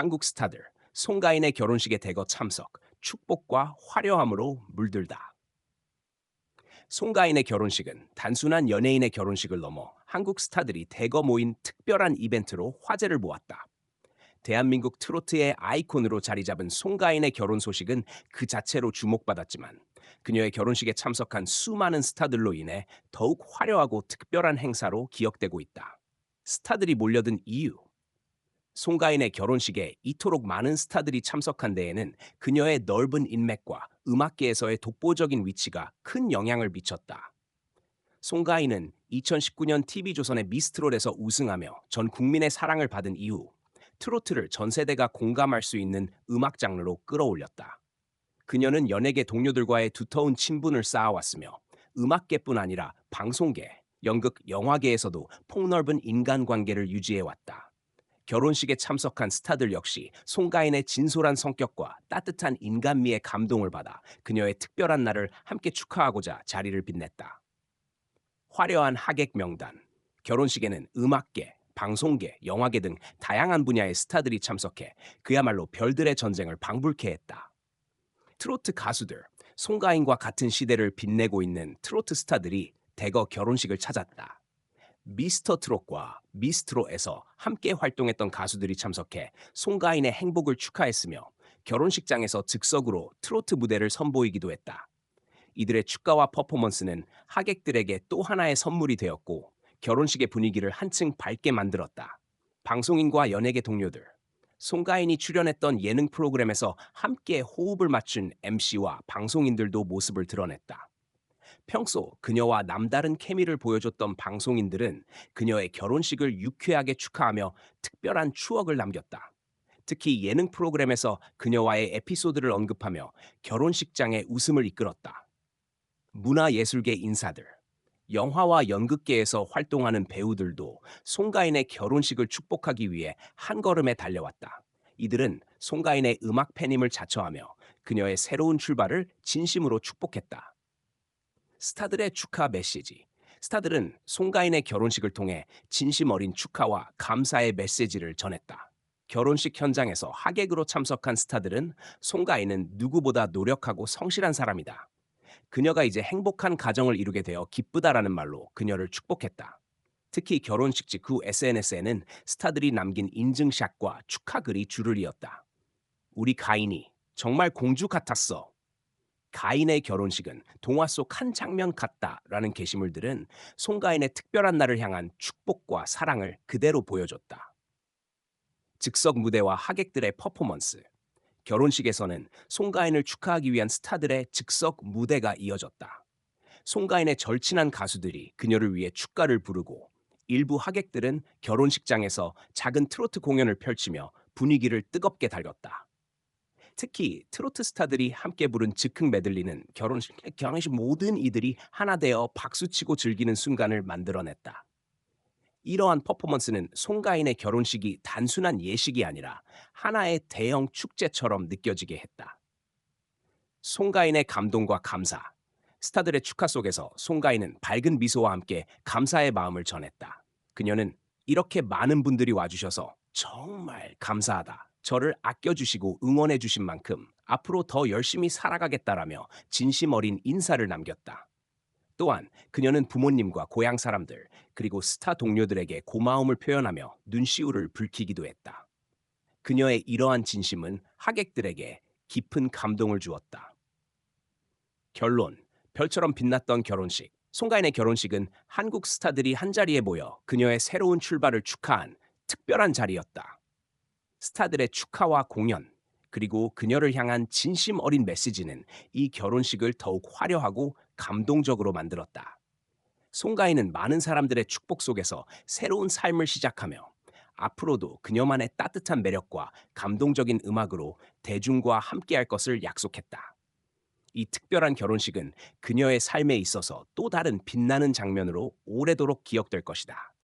한국 스타들 송가인의 결혼식에 대거 참석, 축복과 화려함으로 물들다. 송가인의 결혼식은 단순한 연예인의 결혼식을 넘어 한국 스타들이 대거 모인 특별한 이벤트로 화제를 모았다. 대한민국 트로트의 아이콘으로 자리 잡은 송가인의 결혼 소식은 그 자체로 주목받았지만 그녀의 결혼식에 참석한 수많은 스타들로 인해 더욱 화려하고 특별한 행사로 기억되고 있다. 스타들이 몰려든 이유. 송가인의 결혼식에 이토록 많은 스타들이 참석한 데에는 그녀의 넓은 인맥과 음악계에서의 독보적인 위치가 큰 영향을 미쳤다. 송가인은 2019년 TV조선의 미스트롯에서 우승하며 전 국민의 사랑을 받은 이후 트로트를 전 세대가 공감할 수 있는 음악 장르로 끌어올렸다. 그녀는 연예계 동료들과의 두터운 친분을 쌓아왔으며 음악계뿐 아니라 방송계, 연극, 영화계에서도 폭넓은 인간관계를 유지해왔다. 결혼식에 참석한 스타들 역시 송가인의 진솔한 성격과 따뜻한 인간미에 감동을 받아 그녀의 특별한 날을 함께 축하하고자 자리를 빛냈다. 화려한 하객 명단. 결혼식에는 음악계, 방송계, 영화계 등 다양한 분야의 스타들이 참석해 그야말로 별들의 전쟁을 방불케 했다. 트로트 가수들, 송가인과 같은 시대를 빛내고 있는 트로트 스타들이 대거 결혼식을 찾았다. 미스터 트롯과 미스트롯에서 함께 활동했던 가수들이 참석해 송가인의 행복을 축하했으며 결혼식장에서 즉석으로 트로트 무대를 선보이기도 했다. 이들의 축가와 퍼포먼스는 하객들에게 또 하나의 선물이 되었고 결혼식의 분위기를 한층 밝게 만들었다. 방송인과 연예계 동료들, 송가인이 출연했던 예능 프로그램에서 함께 호흡을 맞춘 MC와 방송인들도 모습을 드러냈다. 평소 그녀와 남다른 케미를 보여줬던 방송인들은 그녀의 결혼식을 유쾌하게 축하하며 특별한 추억을 남겼다. 특히 예능 프로그램에서 그녀와의 에피소드를 언급하며 결혼식장의 웃음을 이끌었다. 문화예술계 인사들, 영화와 연극계에서 활동하는 배우들도 송가인의 결혼식을 축복하기 위해 한 걸음에 달려왔다. 이들은 송가인의 음악 팬임을 자처하며 그녀의 새로운 출발을 진심으로 축복했다. 스타들의 축하 메시지. 스타들은 송가인의 결혼식을 통해 진심 어린 축하와 감사의 메시지를 전했다. 결혼식 현장에서 하객으로 참석한 스타들은 송가인은 누구보다 노력하고 성실한 사람이다. 그녀가 이제 행복한 가정을 이루게 되어 기쁘다라는 말로 그녀를 축복했다. 특히 결혼식 직후 SNS에는 스타들이 남긴 인증샷과 축하글이 줄을 이었다. 우리 가인이 정말 공주 같았어. 가인의 결혼식은 동화 속 한 장면 같다라는 게시물들은 송가인의 특별한 날을 향한 축복과 사랑을 그대로 보여줬다. 즉석 무대와 하객들의 퍼포먼스. 결혼식에서는 송가인을 축하하기 위한 스타들의 즉석 무대가 이어졌다. 송가인의 절친한 가수들이 그녀를 위해 축가를 부르고 일부 하객들은 결혼식장에서 작은 트로트 공연을 펼치며 분위기를 뜨겁게 달궜다. 특히 트로트 스타들이 함께 부른 즉흥 메들리는 결혼식, 결혼식 모든 이들이 하나 되어 박수치고 즐기는 순간을 만들어냈다. 이러한 퍼포먼스는 송가인의 결혼식이 단순한 예식이 아니라 하나의 대형 축제처럼 느껴지게 했다. 송가인의 감동과 감사. 스타들의 축하 속에서 송가인은 밝은 미소와 함께 감사의 마음을 전했다. 그녀는 이렇게 많은 분들이 와주셔서 정말 감사하다. 저를 아껴주시고 응원해주신 만큼 앞으로 더 열심히 살아가겠다라며 진심 어린 인사를 남겼다. 또한 그녀는 부모님과 고향 사람들 그리고 스타 동료들에게 고마움을 표현하며 눈시울을 붉히기도 했다. 그녀의 이러한 진심은 하객들에게 깊은 감동을 주었다. 결론, 별처럼 빛났던 결혼식. 송가인의 결혼식은 한국 스타들이 한자리에 모여 그녀의 새로운 출발을 축하한 특별한 자리였다. 스타들의 축하와 공연, 그리고 그녀를 향한 진심 어린 메시지는 이 결혼식을 더욱 화려하고 감동적으로 만들었다. 송가인은 많은 사람들의 축복 속에서 새로운 삶을 시작하며 앞으로도 그녀만의 따뜻한 매력과 감동적인 음악으로 대중과 함께할 것을 약속했다. 이 특별한 결혼식은 그녀의 삶에 있어서 또 다른 빛나는 장면으로 오래도록 기억될 것이다.